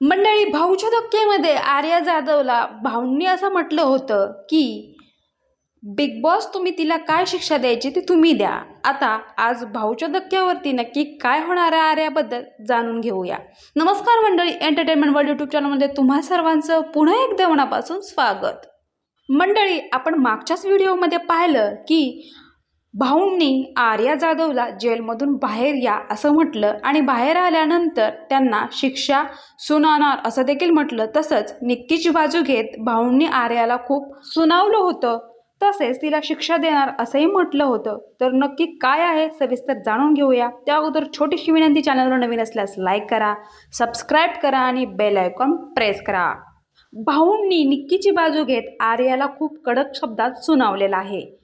मंडळी भाऊच्या धक्क्यामध्ये आर्या जाधवला भाऊंनी असं म्हटलं होतं की बिग बॉस तुम्ही तिला काय शिक्षा द्यायची ती तुम्ही द्या. आता आज भाऊच्या धक्क्यावरती नक्की काय होणार आहे आर्याबद्दल जाणून घेऊया. नमस्कार मंडळी एंटरटेनमेंट वर्ल्ड यूट्यूब चॅनलमध्ये तुम्हा सर्वांचं पुन्हा एकदा मनापासून स्वागत. मंडळी आपण मागच्याच व्हिडिओमध्ये पाहिलं की भाऊंनी आर्या जाधवला जेलमधून बाहेर या असं म्हटलं आणि बाहेर आल्यानंतर त्यांना शिक्षा सुनावणार असं देखील म्हटलं. तसंच निक्कीची बाजू घेत भाऊंनी आर्याला खूप सुनावलं होतं. तसेच तिला शिक्षा देणार असंही म्हटलं होतं. तर नक्की काय आहे सविस्तर जाणून घेऊया. त्या अगोदर छोटीशी विनंती चॅनलवर नवीन असल्यास लाईक करा सबस्क्राईब करा आणि बेल आयकॉन प्रेस करा. भाऊंनी निक्कीची बाजू घेत आर्याला खूप कडक शब्दात सुनावलेला आहे.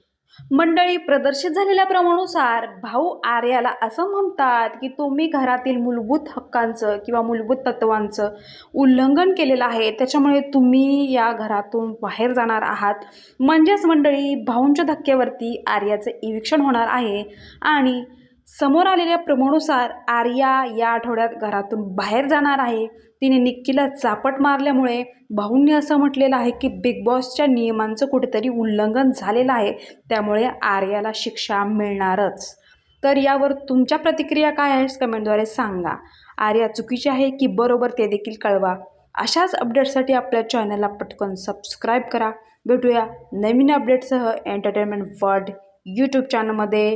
मंडळी प्रदर्शित झालेल्या प्रमाणानुसार भाऊ आर्याला असं म्हणतात की तुम्ही घरातील मूलभूत हक्कांचं किंवा मूलभूत तत्वांचं उल्लंघन केलेलं आहे. त्याच्यामुळे तुम्ही या घरातून बाहेर जाणार आहात. म्हणजेच मंडळी भाऊंच्या धक्क्यावरती आर्याचं इविक्शन होणार आहे. आणि समोर आलेल्या प्रमोनुसार आर्या या आठवड्यात घरातून बाहेर जाणार आहे. तिने निक्कीला चापट मारल्यामुळे भाऊंनी असं म्हटलेलं आहे की बिग बॉसच्या नियमांचं कुठेतरी उल्लंघन झालेलं आहे. त्यामुळे आर्याला शिक्षा मिळणारच. तर यावर तुमच्या प्रतिक्रिया काय आहेत कमेंटद्वारे सांगा. आर्या चुकीची आहे की बरोबर ते देखील कळवा. अशाच अपडेटसाठी आपल्या चॅनलला पटकन सबस्क्राईब करा. भेटूया नवीन अपडेटसह एंटरटेनमेंट वर्ल्ड यूट्यूब चॅनलमध्ये